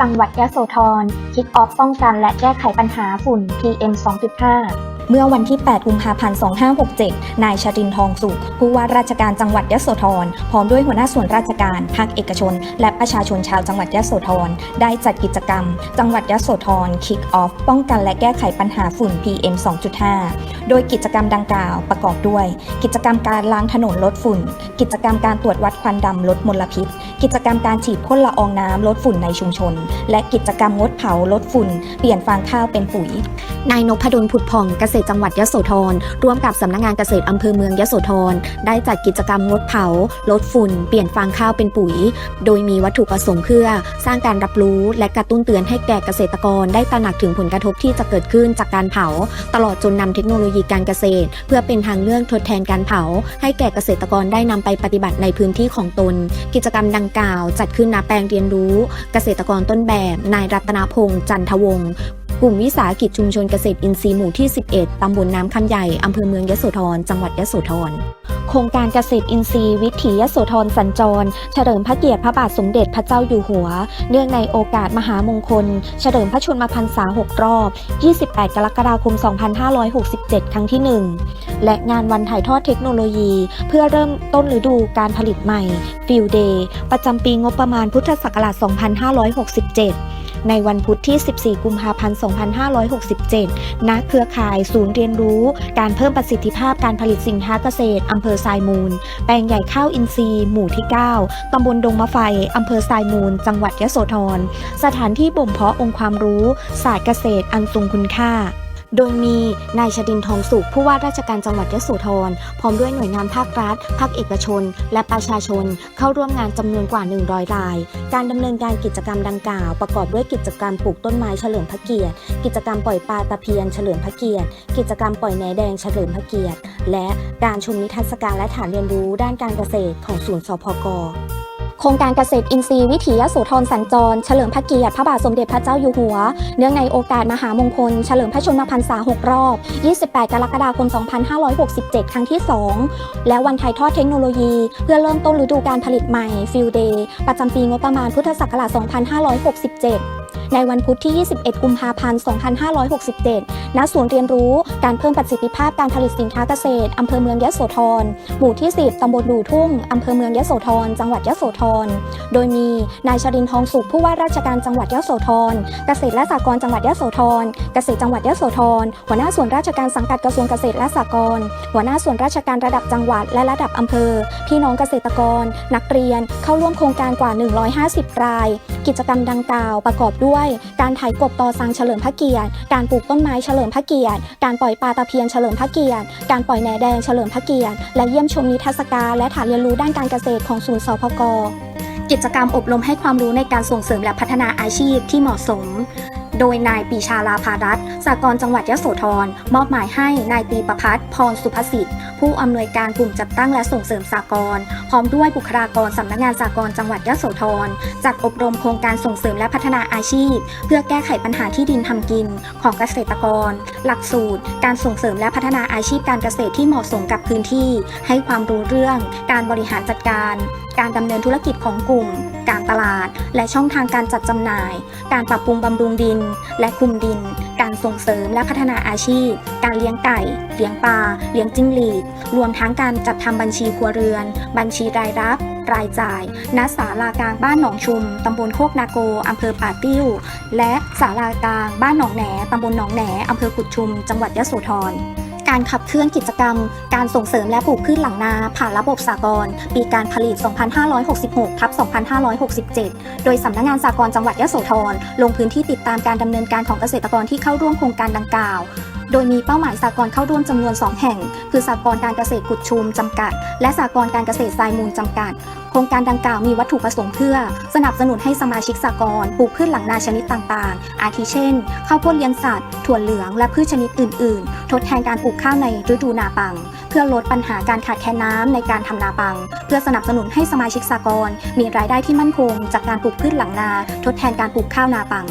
จังหวัดยะโสธรคิกออฟป้องกันและแก้ไขปัญหาฝุ่น PM 2.5 เมื่อวันที่ 8 กุมภาพันธ์ 2567 นายชรินทองสุข ผู้ว่าราชการจังหวัดยะโสธร พร้อมด้วยหัวหน้าส่วนราชการ ภาคเอกชน และประชาชนชาวจังหวัดยะโสธร ได้จัดกิจกรรม จังหวัดยะโสธร Kick Off ป้องกันและแก้ไขปัญหาฝุ่น PM 2.5 โดยกิจกรรมดังกล่าวประกอบด้วย กิจกรรมการล้างถนนลดฝุ่น กิจกรรมการตรวจวัดควันดำลดมลพิษ กิจกรรมการฉีดพ่นละอองน้ำลดฝุ่นในชุมชน และกิจกรรมงดเผาลดฝุ่น เปลี่ยนฟางข้าวเป็นปุ๋ย นายนพดลผุดผ่องเกษตรจังหวัดยโสธรร่วมกับสำนักงานเกษตรอำเภอเมืองยโสธรได้จัดกิจกรรมงดเผา ลดฝุ่น เปลี่ยนฟางข้าวเป็นปุ๋ย โดยมีวัตถุประสงค์เพื่อ สร้างการรับรู้และกระตุ้นเตือนให้แก่เกษตรกร ได้ตระหนักถึงผลกระทบที่จะเกิดขึ้นจากการเผา ตลอดจนนำเทคโนโลยีการเกษตร เพื่อเป็นทางเลือกทดแทนการเผา ให้แก่เกษตรกรได้นำไปปฏิบัติในพื้นที่ของตน กิจกรรมดังกล่าว จัดขึ้นณแปลงเรียนรู้ เกษตรกรต้นแบบ นายรัตนพงษ์จันทวงศ์ กลุ่มวิสาหกิจชุมชนเกษตรอินทรีย์หมู่ที่ 11 ตำบลน้ำคำใหญ่ อำเภอเมืองยโสธร จังหวัดยโสธร โครงการเกษตรอินทรีย์วิถียโสธรสัญจร เฉลิมพระเกียรติพระบาทสมเด็จพระเจ้าอยู่หัว เนื่องในโอกาสมหามงคล เฉลิมพระชนมพรรษา 6 รอบ 28 กรกฎาคม 2567 ครั้งที่ 1 และงานวันถ่ายทอดเทคโนโลยี เพื่อเริ่มต้นฤดูการผลิตใหม่ Field Day ประจำปีงบประมาณพุทธศักราช 2567 ในวันพุธที่ 14 กุมภาพันธ์ 2567 ณ เครือข่ายศูนย์เรียนรู้ การเพิ่มประสิทธิภาพการผลิตสินค้าเกษตร อำเภอทรายมูล แปลงใหญ่ข้าวอินทรีย์ หมู่ที่ 9 ตำบลดงมะไฟ อำเภอทรายมูล จังหวัดยะโสธร สถานที่บ่มเพาะองค์ความรู้ ศาสตร์เกษตรอันทรงคุณค่า โดยมีนายชดินทองสุขผู้ว่าราชการจังหวัดยโสธรพร้อมด้วยหน่วยงานภาครัฐ ภาคเอกชน และประชาชน เข้าร่วมงานจำนวนกว่า 100 ราย การดำเนินการกิจกรรมดังกล่าว ประกอบด้วยกิจกรรมปลูกต้นไม้เฉลิมพระเกียรติ กิจกรรมปล่อยปลาตะเพียนเฉลิมพระเกียรติ กิจกรรมปล่อยแหนแดงเฉลิมพระเกียรติ และการชมนิทรรศการและฐานเรียนรู้ด้านการเกษตรของศูนย์สพก โครงการเกษตรอินทรีย์วิถียโสธรสัญจร เฉลิมพระเกียรติพระบาทสมเด็จพระเจ้าอยู่หัว เนื่องในโอกาสมหามงคล เฉลิมพระชนมพรรษา 6 รอบ 28 กรกฎาคม 2567 ครั้งที่ 2 และวันถ่ายทอดเทคโนโลยี เพื่อเริ่มต้นฤดูการผลิตใหม่ฟิลเดย์ประจำปีงบประมาณพุทธศักราช 2567 ในวันพุธที่ 21 กุมภาพันธ์ 2567 ณ ศูนย์เรียนรู้การเพิ่มประสิทธิภาพการผลิตสินค้าเกษตร อำเภอเมืองยะโสธร หมู่ที่ 10 ตำบลดูทุ่ง อำเภอเมืองยะโสธร จังหวัดยะโสธร โดยมีนายชรินทองสุขผู้ว่าราชการจังหวัดยะโสธร เกษตรและสหกรณ์จังหวัดยะโสธร เกษตรจังหวัดยะโสธร หัวหน้าส่วนราชการสังกัดกระทรวงเกษตรและสหกรณ์หัวหน้าส่วนราชการระดับจังหวัดและระดับอำเภอ พี่น้องเกษตรกร นักเรียน เข้าร่วมโครงการกว่า 150 ราย กิจกรรมดังกล่าวประกอบด้วยการถ่ายกบตอสังเฉลิมพระเกียรติ การปลูกต้นไม้เฉลิมพระเกียรติ การปล่อยปลาตะเพียนเฉลิมพระเกียรติ การปล่อยแหนแดงเฉลิมพระเกียรติ และเยี่ยมชมนิทรรศการและฐานเรียนรู้ด้านการเกษตรของศูนย์สพกกิจกรรมอบรมให้ความรู้ในการส่งเสริมและพัฒนาอาชีพที่เหมาะสม โดยนายปีชาลาภารัตน์สากลจังหวัดยโสธรมอบหมายให้นายตีประพัฒน์พรสุภสิทธิ์ ผู้อำนวยการกลุ่มจัดตั้งและส่งเสริมสากลพร้อมด้วยบุคลากรสำนักงานสากลจังหวัดยโสธรจัดอบรมโครงการส่งเสริมและพัฒนาอาชีพ เพื่อแก้ไขปัญหาที่ดินทำกินของเกษตรกร หลักสูตร การส่งเสริมและพัฒนาอาชีพการเกษตรที่เหมาะสมกับพื้นที่ ให้ความรู้เรื่อง การบริหารจัดการ การดำเนินธุรกิจของกลุ่ม การตลาด และช่องทางการจัดจำหน่าย การปรับปรุงบำรุงดิน และคุมดิน การส่งเสริมและพัฒนาอาชีพ การเลี้ยงไก่ เลี้ยงปลา เลี้ยงจิ้งหรีด รวมทั้งการจัดทำบัญชีครัวเรือน บัญชีรายรับ รายจ่าย ณ ศาลากลางบ้านหนองชุม ตำบลโคกนาโก อำเภอป่าติ้ว และศาลากลางบ้านหนองแหนตำบลหนองแหนอำเภอกุดชุม จังหวัดยะโสธร การขับเคลื่อนกิจกรรม การส่งเสริมและปลูกพืชหลังนา ผ่านระบบสากลปีการผลิต 2566ทับ2567 โดยสำนักงานสากลจังหวัดยะโสธร ลงพื้นที่ติดตามการดำเนินการของเกษตรกรที่เข้าร่วมโครงการดังกล่าว โดยมีเป้าหมายสากลเข้าร่วมจำนวน 2 แห่ง คือสากลการเกษตรกุดชุมจำกัด และสากลการเกษตรทรายมูลจำกัด โครงการดังกล่าวมีวัตถุประสงค์เพื่อ สนับสนุนให้สมาชิกสากลปลูกพืชหลังนาชนิดต่างๆ อาทิเช่น ข้าวโพดเลี้ยงสัตว์ ถั่วเหลือง และพืชชนิดอื่น ๆ ทดแทนการปลูกข้าวในฤดูนาปัง เพื่อลดปัญหาการขาดแคลนน้ำในการทำนาปัง เพื่อสนับสนุนให้สมาชิกสากลมีรายได้ที่มั่นคง จากการปลูกพืชหลังนา ทดแทนการปลูกข้าวนาปัง